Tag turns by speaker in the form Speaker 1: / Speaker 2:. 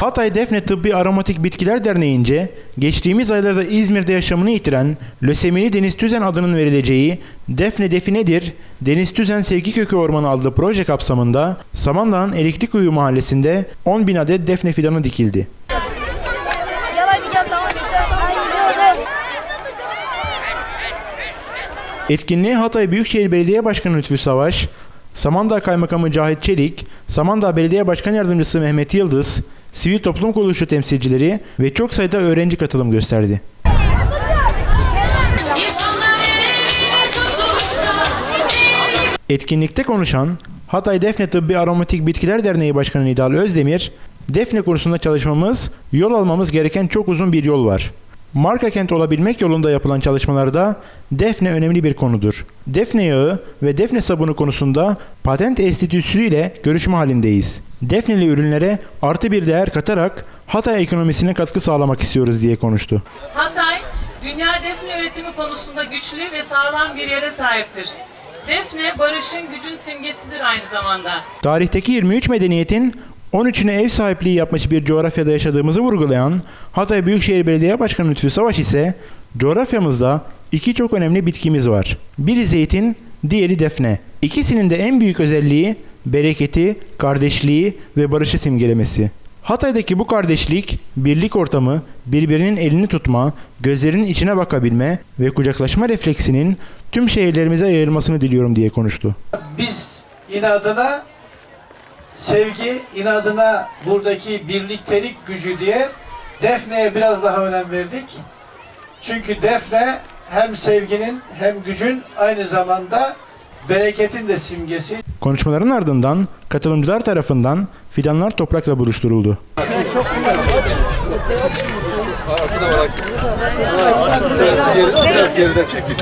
Speaker 1: Hatay Defne Tıbbi Aromatik Bitkiler Derneği'nce geçtiğimiz aylarda İzmir'de yaşamını yitiren lösemili Deniz Tüzen adının verileceği Defne Definedir, Deniz Tüzen Sevgi Kökü Ormanı adlı proje kapsamında Samandağ'ın Elektrikuyu mahallesinde 10 bin adet defne fidanı dikildi. Etkinliğe Hatay Büyükşehir Belediye Başkanı Lütfü Savaş, Samandağ Kaymakamı Cahit Çelik, Samandağ Belediye Başkan Yardımcısı Mehmet Yıldız, sivil toplum kuruluşu temsilcileri ve çok sayıda öğrenci katılım gösterdi. Etkinlikte konuşan Hatay Defne Tıbbi Aromatik Bitkiler Derneği Başkanı Nidal Özdemir, Defne konusunda çalışmamız, yol almamız gereken çok uzun bir yol var. Marka kent olabilmek yolunda yapılan çalışmalarda defne önemli bir konudur. Defne yağı ve defne sabunu konusunda patent enstitüsü ile görüşme halindeyiz. Defneli ürünlere artı bir değer katarak Hatay ekonomisine katkı sağlamak istiyoruz diye konuştu.
Speaker 2: Hatay, dünya defne üretimi konusunda güçlü ve sağlam bir yere sahiptir. Defne, barışın gücün simgesidir aynı zamanda.
Speaker 1: Tarihteki 23 medeniyetin 13'üne ev sahipliği yapmış bir coğrafyada yaşadığımızı vurgulayan Hatay Büyükşehir Belediye Başkanı Lütfü Savaş ise coğrafyamızda iki çok önemli bitkimiz var. Biri zeytin, diğeri defne. İkisinin de en büyük özelliği bereketi, kardeşliği ve barışı simgelemesi. Hatay'daki bu kardeşlik, birlik ortamı, birbirinin elini tutma, gözlerinin içine bakabilme ve kucaklaşma refleksinin tüm şehirlerimize yayılmasını diliyorum diye konuştu.
Speaker 3: biz inadına sevgi, inadına buradaki birliktelik gücü diye Defne'ye biraz daha önem verdik. Çünkü Defne hem sevginin hem gücün aynı zamanda bereketin de simgesi.
Speaker 1: Konuşmaların ardından katılımcılar tarafından fidanlar toprakla buluşturuldu.
Speaker 4: Çektik.